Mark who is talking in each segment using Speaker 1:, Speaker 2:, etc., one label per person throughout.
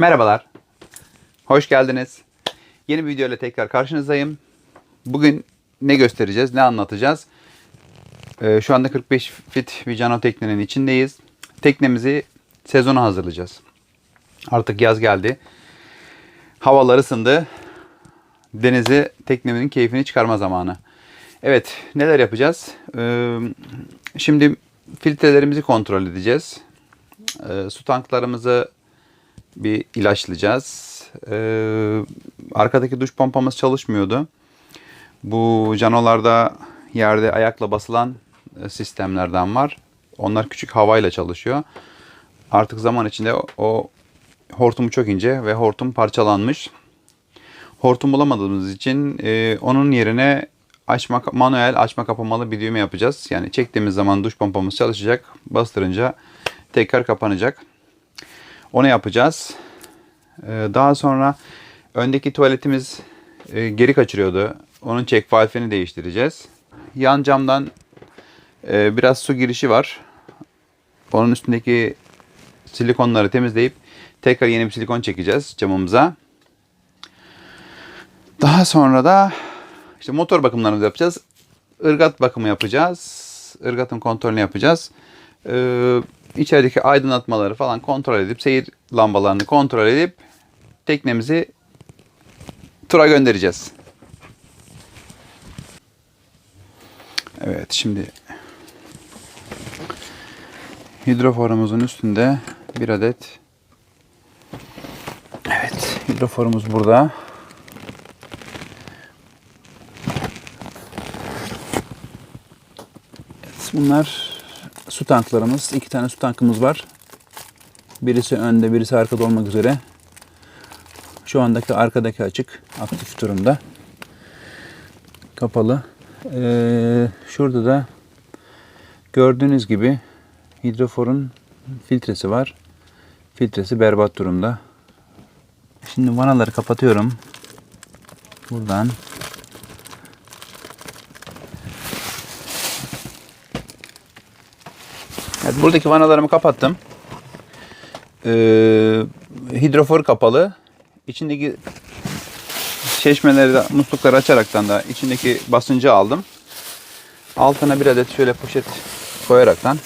Speaker 1: Merhabalar. Hoş geldiniz. Yeni bir video ile tekrar karşınızdayım. Bugün ne göstereceğiz, ne anlatacağız? Ee, şu anda 45 fit Vicano teknenin içindeyiz. Teknemizi sezona hazırlayacağız. Artık yaz geldi. Havalar ısındı. Denizi teknemin keyfini çıkarma zamanı. Evet, neler yapacağız? Ee, şimdi filtrelerimizi kontrol edeceğiz. Ee, su tanklarımızı bir ilaçlayacağız. Ee, arkadaki duş pompamız çalışmıyordu. Bu canolarda yerde ayakla basılan e, sistemlerden var. Onlar küçük havayla çalışıyor. Artık zaman içinde o, o hortumu çok ince ve hortum parçalanmış. Hortum bulamadığımız için e, onun yerine açma manuel açma kapamalı bir düğme yapacağız. Yani çektiğimiz zaman duş pompamız çalışacak. Bastırınca tekrar kapanacak. Onu yapacağız. Ee, Daha sonra öndeki tuvaletimiz e, geri kaçırıyordu. Onun çek valfini değiştireceğiz. Yan camdan e, biraz su girişi var. Onun üstündeki silikonları temizleyip tekrar yeni bir silikon çekeceğiz camımıza. Daha sonra da işte motor bakımlarını yapacağız. Irgat bakımı yapacağız. Irgatın kontrolünü yapacağız. Ee, içerideki aydınlatmaları falan kontrol edip seyir lambalarını kontrol edip teknemizi tura göndereceğiz. Evet şimdi hidroforumuzun üstünde bir adet Evet hidroforumuz burada. Bunlar su tanklarımız. İki tane su tankımız var. Birisi önde, birisi arkada olmak üzere. Şu andaki arkadaki açık, aktif durumda. Kapalı. Ee, şurada da gördüğünüz gibi hidroforun filtresi var. Filtresi berbat durumda. Şimdi vanaları kapatıyorum. Buradan. Evet, buradaki vanalarımı kapattım. Ee, hidrofor kapalı. İçindeki çeşmeleri de muslukları açaraktan da içindeki basıncı aldım. Altına bir adet şöyle poşet koyaraktan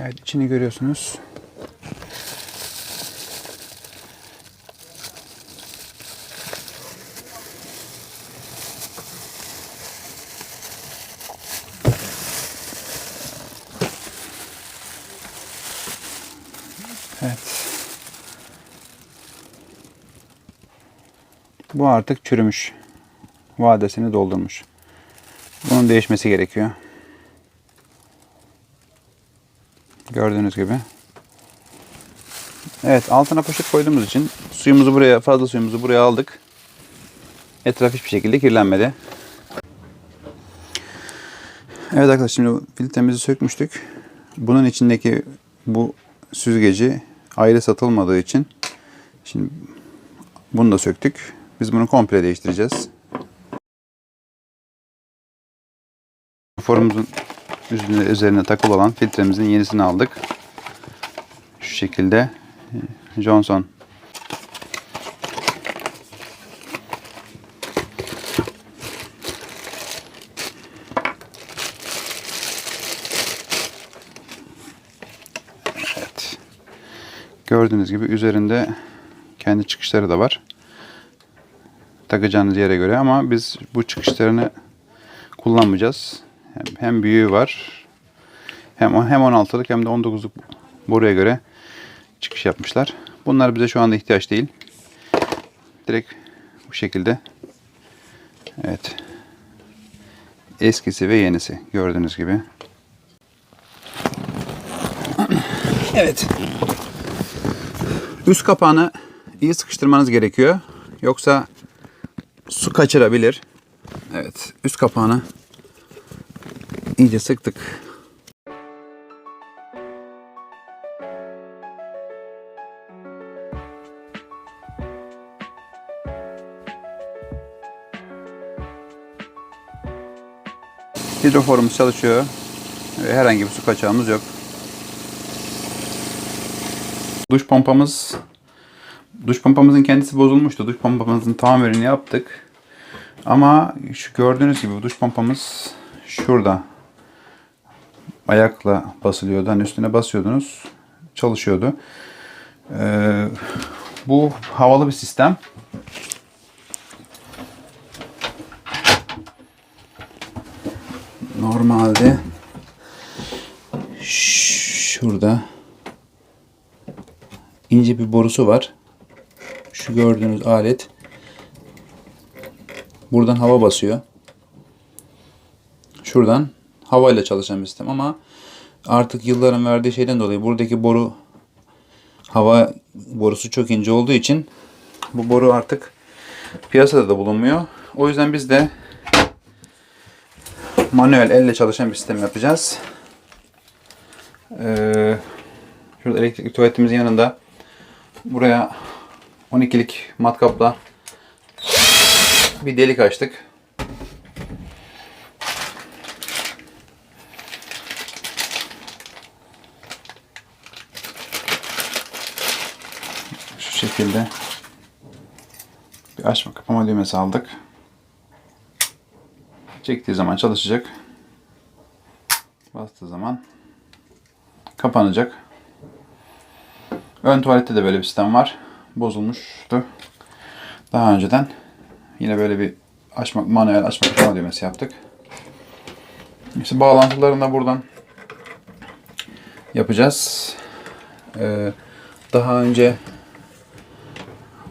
Speaker 1: Evet içini görüyorsunuz. Evet. Bu artık çürümüş. Vadesini doldurmuş. Bunun değişmesi gerekiyor. Gördüğünüz gibi. Evet altına poşet koyduğumuz için suyumuzu buraya fazla suyumuzu buraya aldık. Etraf hiçbir şekilde kirlenmedi. Evet arkadaşlar şimdi filtremizi sökmüştük. Bunun içindeki bu süzgeci ayrı satılmadığı için şimdi bunu da söktük. Biz bunu komple değiştireceğiz. Forumumuzun üzerine, üzerine takılı olan filtremizin yenisini aldık. Şu şekilde Johnson Evet. Gördüğünüz gibi üzerinde kendi çıkışları da var. Takacağınız yere göre ama biz bu çıkışlarını kullanmayacağız. Hem, hem büyüğü var. Hem hem 16'lık hem de 19'luk buraya göre çıkış yapmışlar. Bunlar bize şu anda ihtiyaç değil. Direkt bu şekilde. Evet. Eskisi ve yenisi gördüğünüz gibi. Evet. Üst kapağını iyi sıkıştırmanız gerekiyor. Yoksa su kaçırabilir. Evet, üst kapağını iyice sıktık. Hidroforumuz çalışıyor. Ve Herhangi bir su kaçağımız yok. Duş pompamız duş pompamızın kendisi bozulmuştu. Duş pompamızın tamirini yaptık. Ama şu gördüğünüz gibi duş pompamız şurada. Ayakla basılıyordu. Hani üstüne basıyordunuz. Çalışıyordu. Ee, bu havalı bir sistem. Normalde şurada ince bir borusu var. Şu gördüğünüz alet buradan hava basıyor. Şuradan havayla çalışan bir sistem ama artık yılların verdiği şeyden dolayı buradaki boru hava borusu çok ince olduğu için bu boru artık piyasada da bulunmuyor. O yüzden biz de manuel elle çalışan bir sistem yapacağız. Ee, şurada elektrikli tuvaletimizin yanında buraya 12'lik matkapla bir delik açtık. Şu şekilde bir açma kapama düğmesi aldık. Çektiği zaman çalışacak. Bastığı zaman kapanacak. Ön tuvalette de böyle bir sistem var. Bozulmuştu. Daha önceden yine böyle bir açma, manuel açma kapama düğmesi yaptık. İşte bağlantılarını da buradan yapacağız. Ee, daha önce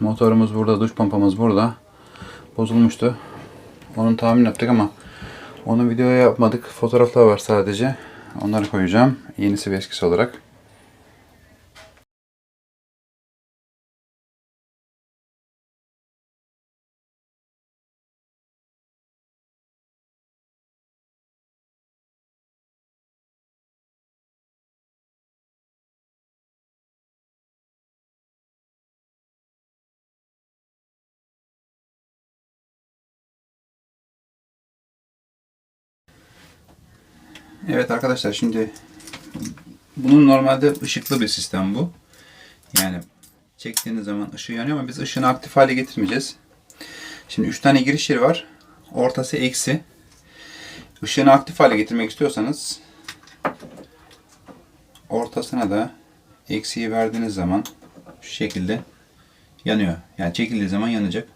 Speaker 1: motorumuz burada, duş pompamız burada. Bozulmuştu. Onun tahmin yaptık ama onu videoya yapmadık. Fotoğraflar var sadece. Onları koyacağım. Yenisi ve eskisi olarak. Evet arkadaşlar şimdi bunun normalde ışıklı bir sistem bu. Yani çektiğiniz zaman ışığı yanıyor ama biz ışığını aktif hale getirmeyeceğiz. Şimdi 3 tane giriş yeri var. Ortası eksi. Işığını aktif hale getirmek istiyorsanız ortasına da eksiği verdiğiniz zaman şu şekilde yanıyor. Yani çekildiği zaman yanacak.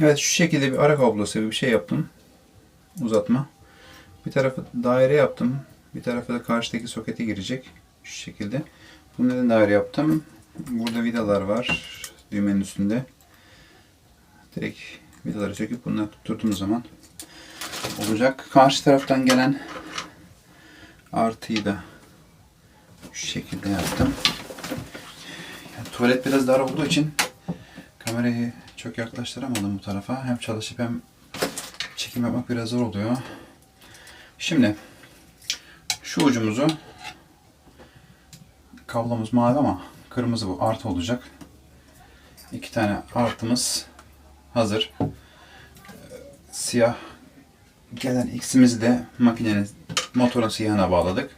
Speaker 1: Evet şu şekilde bir ara kablosu bir şey yaptım. Uzatma. Bir tarafı daire yaptım. Bir tarafı da karşıdaki sokete girecek. Şu şekilde. Bunu neden daire yaptım? Burada vidalar var. Düğmenin üstünde. Direkt vidaları söküp bunları tutturduğumuz zaman olacak. Karşı taraftan gelen artıyı da şu şekilde yaptım. Yani tuvalet biraz dar olduğu için kamerayı çok yaklaştıramadım bu tarafa. Hem çalışıp hem çekim yapmak biraz zor oluyor. Şimdi şu ucumuzu kablomuz mavi ama kırmızı bu artı olacak. İki tane artımız hazır. Siyah gelen x'imizi de makinenin motorun siyahına bağladık.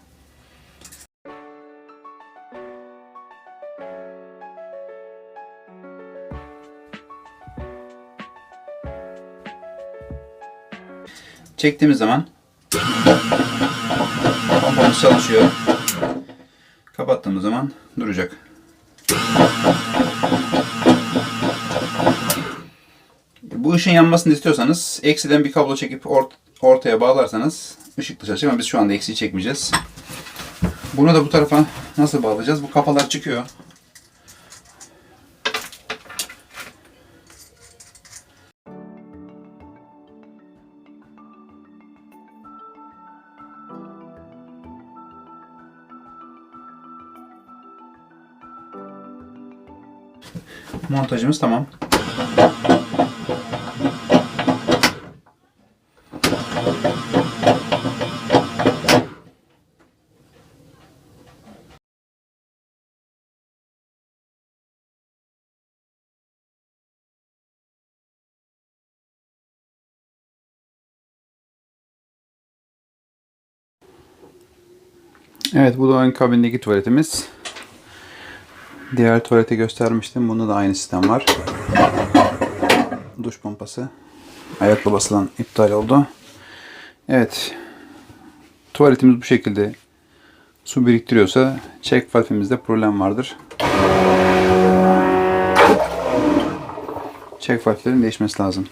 Speaker 1: Çektiğimiz zaman pompamız çalışıyor. Kapattığımız zaman duracak. Bu ışın yanmasını istiyorsanız eksiden bir kablo çekip ort- ortaya bağlarsanız ışıklı çalışacak ama biz şu anda eksiği çekmeyeceğiz. Bunu da bu tarafa nasıl bağlayacağız? Bu kafalar çıkıyor. Montajımız tamam. Evet bu da ön kabindeki tuvaletimiz. Diğer tuvaleti göstermiştim. Bunda da aynı sistem var. Duş pompası. Ayakla basılan iptal oldu. Evet. Tuvaletimiz bu şekilde su biriktiriyorsa check valve'imizde problem vardır. Check valve'lerin değişmesi lazım.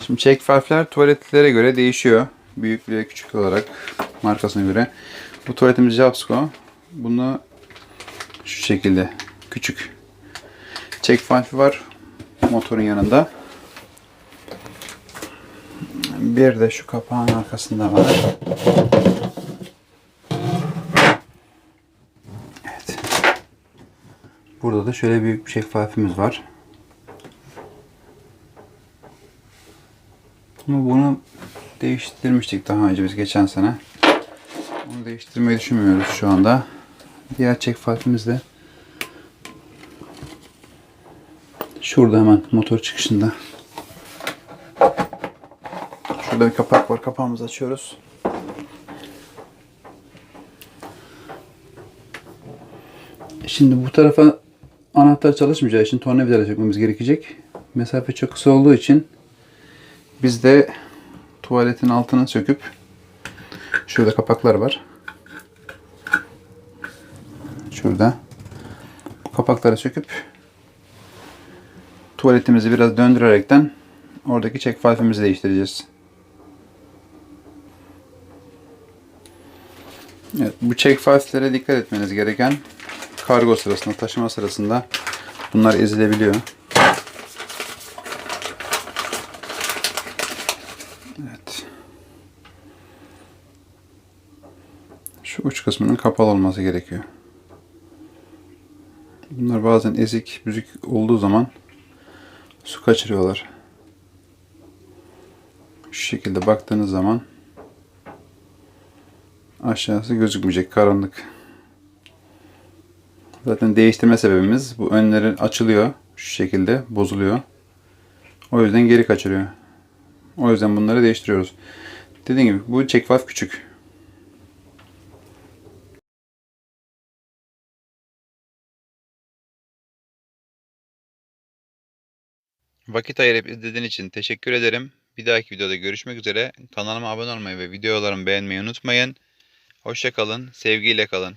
Speaker 1: Şimdi check valve'ler tuvaletlere göre değişiyor. Büyük ve küçük olarak markasına göre. Bu tuvaletimiz Jabsco. Bunu şu şekilde küçük check valve var motorun yanında. Bir de şu kapağın arkasında var. Evet. Burada da şöyle büyük bir valve'imiz var. Ama bunu değiştirmiştik daha önce biz geçen sene. Onu değiştirmeyi düşünmüyoruz şu anda. Diğer check valve'imiz de şurada hemen motor çıkışında. Şurada bir kapak var. Kapağımızı açıyoruz. Şimdi bu tarafa anahtar çalışmayacağı için tornavida çekmemiz gerekecek. Mesafe çok kısa olduğu için biz de tuvaletin altını söküp şurada kapaklar var. Şurada. Bu kapakları söküp tuvaletimizi biraz döndürerekten oradaki check valve'imizi değiştireceğiz. Evet, bu check valve'lere dikkat etmeniz gereken kargo sırasında, taşıma sırasında bunlar ezilebiliyor. Evet. Şu uç kısmının kapalı olması gerekiyor. Bunlar bazen ezik, büzük olduğu zaman su kaçırıyorlar. Şu şekilde baktığınız zaman aşağısı gözükmeyecek, karanlık. Zaten değiştirme sebebimiz bu önleri açılıyor şu şekilde bozuluyor. O yüzden geri kaçırıyor. O yüzden bunları değiştiriyoruz. Dediğim gibi bu valve küçük. Vakit ayırıp izlediğin için teşekkür ederim. Bir dahaki videoda görüşmek üzere. Kanalıma abone olmayı ve videolarımı beğenmeyi unutmayın. Hoşça kalın, sevgiyle kalın.